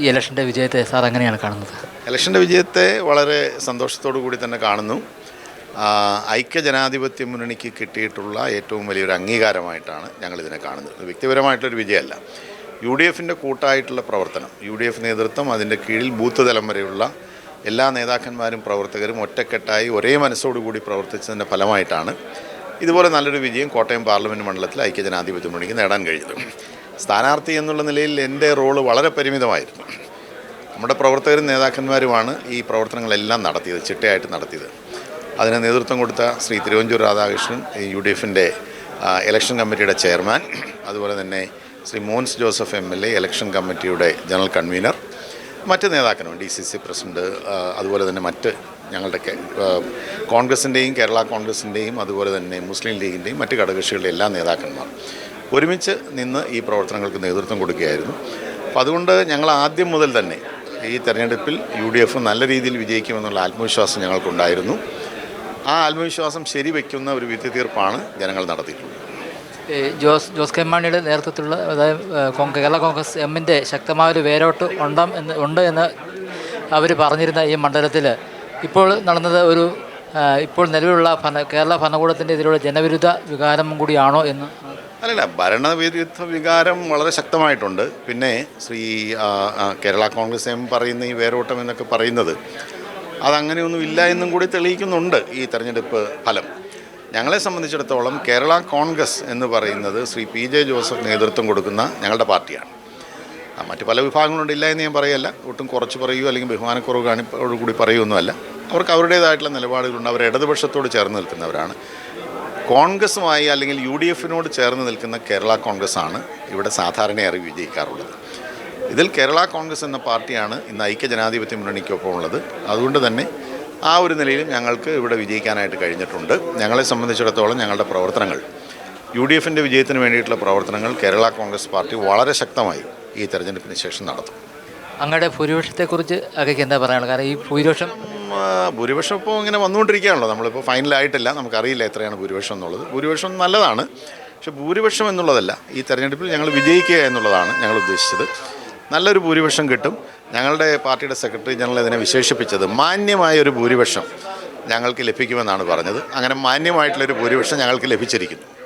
ഈ ഇലക്ഷന്റെ വിജയത്തെ സാർ എങ്ങനെയാണ് കാണുന്നത്? ഇലക്ഷന്റെ വിജയത്തെ വളരെ സന്തോഷത്തോടു കൂടി തന്നെ കാണുന്നു. ഐക്യ ജനാധിപത്യ മുന്നണിക്ക് കിട്ടിയിട്ടുള്ള ഏറ്റവും വലിയൊരു അംഗീകാരമായിട്ടാണ് ഞങ്ങളിതിനെ കാണുന്നത്. വ്യക്തിപരമായിട്ടൊരു വിജയമല്ല. യു ഡി എഫിന്റെ കൂട്ടായിട്ടുള്ള പ്രവർത്തനം യു ഡി എഫ് നേതൃത്വം അതിന്റെ കീഴിൽ ബൂത്ത് തലം വരെയുള്ള എല്ലാ നേതാക്കന്മാരും പ്രവർത്തകരും ഒറ്റക്കെട്ടായി ഒരേ മനസ്സോടുകൂടി പ്രവർത്തിച്ചതിന്റെ ഫലമായിട്ടാണ് ഇതുപോലെ നല്ലൊരു വിജയം കോട്ടയം പാർലമെന്റ് മണ്ഡലത്തിൽ ഐക്യ ജനാധിപത്യ മുന്നണിക്ക് നേടാൻ കഴിഞ്ഞത്. സ്ഥാനാർത്ഥി എന്നുള്ള നിലയിൽ എന്റെ റോൾ വളരെ പരിമിതമായിരുന്നു. നമ്മുടെ പ്രവർത്തകരും നേതാക്കന്മാരുമാണ് ഈ പ്രവർത്തനങ്ങളെല്ലാം നടത്തിയത് ചിട്ടയായിട്ട് നടത്തിയത്. അതിന് നേതൃത്വം കൊടുത്ത ശ്രീ തിരുവഞ്ചൂർ രാധാകൃഷ്ണൻ യു ഡി എഫിന്റെ ഇലക്ഷൻ കമ്മിറ്റിയുടെ ചെയർമാൻ അതുപോലെ തന്നെ Shri Mons Joseph M L A election കമ്മിറ്റിയുടെ ജനറൽ കൺവീനർ മറ്റ് നേതാക്കന്മാർ ഡി സി സി പ്രസിഡന്റ് അതുപോലെ തന്നെ മറ്റ് ഞങ്ങളുടെ കോൺഗ്രസിന്റെയും കേരള കോൺഗ്രസിന്റെയും അതുപോലെ തന്നെ മുസ്ലിം ലീഗിന്റെയും മറ്റ് ഘടകകക്ഷികളുടെ എല്ലാ നേതാക്കന്മാർ. ഒരുമിച്ച് നിന്ന് ഈ പ്രവർത്തനങ്ങൾക്ക് നേതൃത്വം കൊടുക്കുകയായിരുന്നു. അപ്പോൾ അതുകൊണ്ട് ഞങ്ങൾ ആദ്യം മുതൽ തന്നെ ഈ തെരഞ്ഞെടുപ്പിൽ യു ഡി എഫ് നല്ല രീതിയിൽ വിജയിക്കുമെന്നുള്ള ആത്മവിശ്വാസം ഞങ്ങൾക്കുണ്ടായിരുന്നു. ആ ആത്മവിശ്വാസം ശരിവെക്കുന്ന ഒരു വിധി തീർപ്പാണ് ജനങ്ങൾ നടത്തിയിട്ടുള്ളത്. ജോസ് ജോസ് കെ മാണിയുടെ നേതൃത്വത്തിലുള്ള അതായത് കേരള കോൺഗ്രസ് എമ്മിന്റെ ശക്തമായൊരു വേരോട്ട് ഉണ്ടാം എന്ന് ഉണ്ട് എന്ന് അവർ പറഞ്ഞിരുന്ന ഈ മണ്ഡലത്തിൽ ഇപ്പോൾ നടന്നത് ഒരു ഇപ്പോൾ നിലവിലുള്ള ഭരണ കേരള ഭരണകൂടത്തിന്റെ ഇതിലുള്ള ജനവിരുദ്ധ വികാരം കൂടിയാണോ എന്ന് അല്ലല്ല ഭരണവിരുദ്ധ വികാരം വളരെ ശക്തമായിട്ടുണ്ട്. പിന്നെ ശ്രീ കേരള കോൺഗ്രസ് എം പറയുന്ന ഈ വേരോട്ടം എന്നൊക്കെ പറയുന്നത് അതങ്ങനെയൊന്നും ഇല്ല എന്നും കൂടി തെളിയിക്കുന്നുണ്ട് ഈ തെരഞ്ഞെടുപ്പ് ഫലം. ഞങ്ങളെ സംബന്ധിച്ചിടത്തോളം കേരള കോൺഗ്രസ് എന്ന് പറയുന്നത് ശ്രീ പി ജെ ജോസഫ് നേതൃത്വം കൊടുക്കുന്ന ഞങ്ങളുടെ പാർട്ടിയാണ്. മറ്റ് പല വിഭാഗങ്ങളുണ്ട് ഇല്ല എന്ന് ഞാൻ പറയല്ല. ഒട്ടും കുറച്ച് പറയൂ അല്ലെങ്കിൽ ബഹുമാനക്കുറവ് കാണിപ്പോടുകൂടി കൂടി പറയുകയൊന്നുമല്ല. അവർക്ക് അവരുടേതായിട്ടുള്ള നിലപാടുകളുണ്ട്. അവർ ഇടതുപക്ഷത്തോട് ചേർന്ന് നിൽക്കുന്നവരാണ്. കോൺഗ്രസുമായി അല്ലെങ്കിൽ യു ഡി എഫിനോട് ചേർന്ന് നിൽക്കുന്ന കേരള കോൺഗ്രസ് ആണ് ഇവിടെ സാധാരണയായി വിജയിക്കാറുള്ളത്. ഇതിൽ കേരള കോൺഗ്രസ് എന്ന പാർട്ടിയാണ് ഇന്ന് ഐക്യ ജനാധിപത്യ മുന്നണിക്കൊപ്പം ഉള്ളത്. അതുകൊണ്ട് തന്നെ ആ ഒരു നിലയിൽ ഞങ്ങൾക്ക് ഇവിടെ വിജയിക്കാനായിട്ട് കഴിഞ്ഞിട്ടുണ്ട്. ഞങ്ങളെ സംബന്ധിച്ചിടത്തോളം ഞങ്ങളുടെ പ്രവർത്തനങ്ങൾ യു ഡി എഫിന്റെ വിജയത്തിന് വേണ്ടിയിട്ടുള്ള പ്രവർത്തനങ്ങൾ കേരള കോൺഗ്രസ് പാർട്ടി വളരെ ശക്തമായി ഈ തെരഞ്ഞെടുപ്പിന് ശേഷം നടത്തും. അങ്ങയുടെ ഭൂരിപക്ഷത്തെക്കുറിച്ച് അകയ്ക്ക് എന്താ പറയാനുള്ളത്? കാരണം ഈ ഭൂരിപക്ഷം ഭൂരിപക്ഷം ഇപ്പോൾ ഇങ്ങനെ വന്നുകൊണ്ടിരിക്കുകയാണല്ലോ. നമ്മളിപ്പോൾ ഫൈനലായിട്ടില്ല. നമുക്കറിയില്ല എത്രയാണ് ഭൂരിപക്ഷം എന്നുള്ളത്. ഭൂരിപക്ഷം നല്ലതാണ്. പക്ഷെ ഭൂരിപക്ഷം എന്നുള്ളതല്ല. ഈ തെരഞ്ഞെടുപ്പിൽ ഞങ്ങൾ വിജയിക്കുക എന്നുള്ളതാണ് ഞങ്ങൾ ഉദ്ദേശിച്ചത്. നല്ലൊരു ഭൂരിപക്ഷം കിട്ടും. ഞങ്ങളുടെ പാർട്ടിയുടെ സെക്രട്ടറി ജനറൽ ഇതിനെ വിശേഷിപ്പിച്ചത് മാന്യമായ ഒരു ഭൂരിപക്ഷം ഞങ്ങൾക്ക് ലഭിക്കുമെന്നാണ് പറഞ്ഞത്. അങ്ങനെ മാന്യമായിട്ടുള്ളൊരു ഭൂരിപക്ഷം ഞങ്ങൾക്ക് ലഭിച്ചിരിക്കുന്നു.